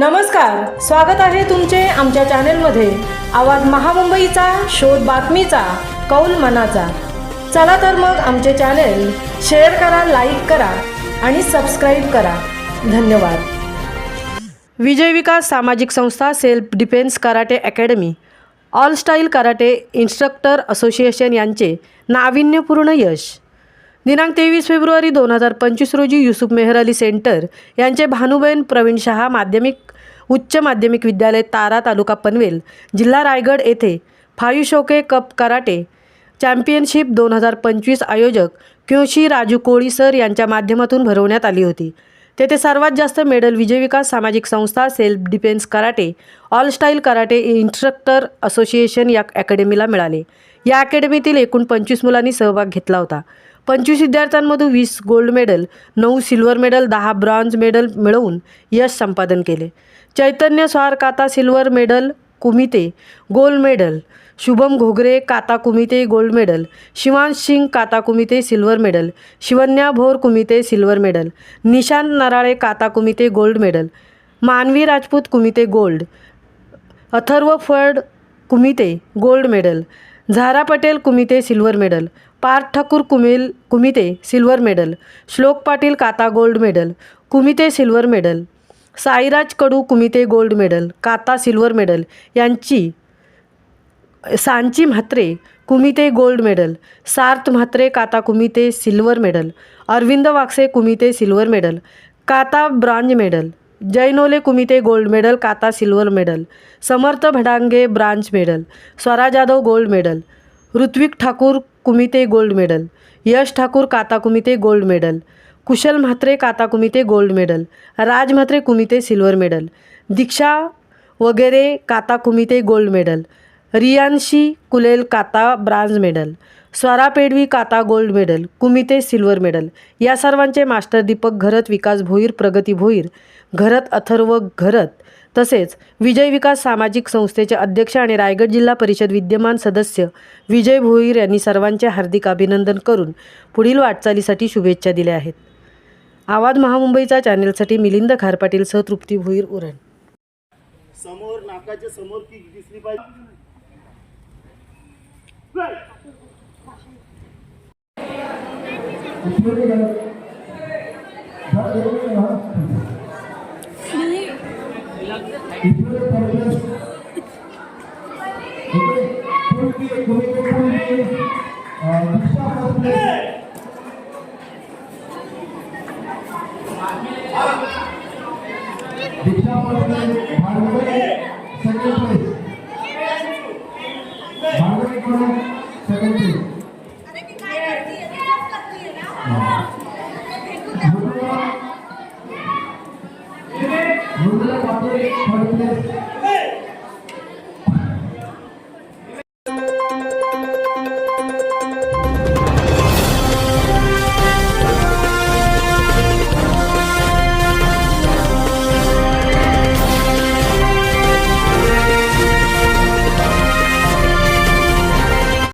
नमस्कार स्वागत आहे तुमचे आमच्या चॅनेलमध्ये. आवाज महामुंबईचा शोध बातमीचा कौल मनाचा. चला तर मग आमचे चॅनेल शेअर करा लाईक करा आणि सबस्क्राईब करा. धन्यवाद. विजय विकास सामाजिक संस्था self defence karate academy. All style karate instructor association यांचे नाविन्यपूर्ण यश. दिनांक तेवीस फेब्रुवारी दोन हजार पंचवीस रोजी युसुफ मेहर अली सेंटर यांचे भानुबेन प्रवीण शहा माध्यमिक उच्च माध्यमिक विद्यालय तारा तालुका पनवेल जिल्हा रायगड येथे फायुशोके कप कराटे चॅम्पियनशिप दोन हजार पंचवीस आयोजक क्योशी राजू कोळी सर यांच्या माध्यमातून भरवण्यात आली होती. तेथे सर्वात जास्त मेडल विजय विकास सामाजिक संस्था self defence karate all style karate instructor association या अकॅडमीला मिळाले. या अकॅडमीतील एकूण पंचवीस मुलांनी सहभाग घेतला होता. पंचवीस विद्यार्थ्यांमधून वीस गोल्ड मेडल नऊ सिल्वर मेडल दहा ब्रॉन्झ मेडल मिळवून यश संपादन केले. Chaitanya Swar kata silver medal kumite gold medal Shubham Ghogare kata kumite gold medal Shivansh Singh kata kumite silver medal Shivanya Bhor kumite silver medal Nishant Narale kata kumite gold medal Manvi Rajput kumite gold Atharva Phad kumite gold medal Zara Patel kumite silver medal Parth Thakur कुमिल kumite silver medal Shlok Patil kata gold medal kumite silver medal Sairaj Kadu kumite gold medal kata silver medal यांची Sanchi Mhatre kumite gold medal Sarth Mhatre kata kumite silver medal Arvind Vakse kumite silver medal kata bronze medal जैनोले kumite gold medal kata silver medal Samarth Bhadange bronze medal Swara Jadhav gold medal Ritvik Thakur kumite gold medal. Yash Thakur kata kumite gold medal. Kushal Mhatre kata kumite gold medal. Raj Mhatre kumite silver medal. Diksha वगैरे kata kumite gold medal. Riyanshi Kulel kata bronze medal. Swara Pedvi kata gold medal. Kumite silver medal. या सर्वांचे master Deepak Gharat Vikas Bhoir Pragati Bhoir. घरत अथर्व घरत. तसेच विजय विकास सामाजिक संस्थेचे अध्यक्ष आणि रायगड जिल्हा परिषद विद्यमान सदस्य विजय भोईर यांनी सर्वांचे हार्दिक अभिनंदन करून पुढील वाटचालीसाठी शुभेच्छा दिल्या आहेत. आवाज महामुंबईचा चॅनेलसाठी मिलिंद खारपाटील सह तृप्ती भोईर उरण. समोर नाकाच्या समोर ती दिसली पाहिजे. दीक्षा पटले भार्गवे सेकंड भूगोल पाटील थर्ड प्लेस